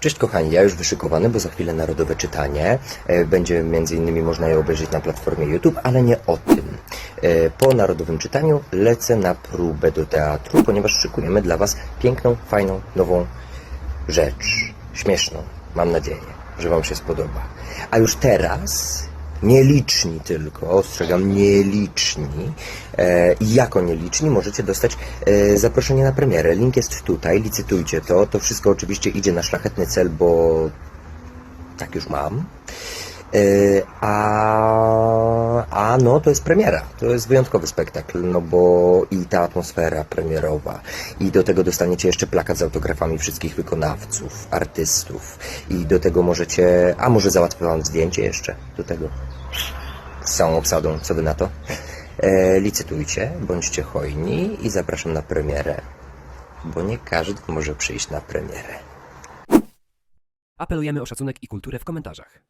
Cześć kochani, ja już wyszykowany, bo za chwilę narodowe czytanie. E, Będzie między innymi można je obejrzeć na platformie YouTube, ale nie o tym. E, Po narodowym czytaniu lecę na próbę do teatru, ponieważ szykujemy dla Was piękną, fajną, nową rzecz. Śmieszną, mam nadzieję, że Wam się spodoba. A już teraz nieliczni tylko, ostrzegam, nieliczni. E, jako nieliczni możecie dostać e, zaproszenie na premierę. Link jest tutaj, licytujcie to. To wszystko oczywiście idzie na szlachetny cel, bo tak już mam. E, A, no, to jest premiera. To jest wyjątkowy spektakl, no bo i ta atmosfera premierowa, i do tego dostaniecie jeszcze plakat z autografami wszystkich wykonawców, artystów, i do tego możecie, a może załatwię wam zdjęcie jeszcze do tego z całą obsadą, co wy na to? E, licytujcie, bądźcie hojni i zapraszam na premierę, bo nie każdy może przyjść na premierę. Apelujemy o szacunek i kulturę w komentarzach.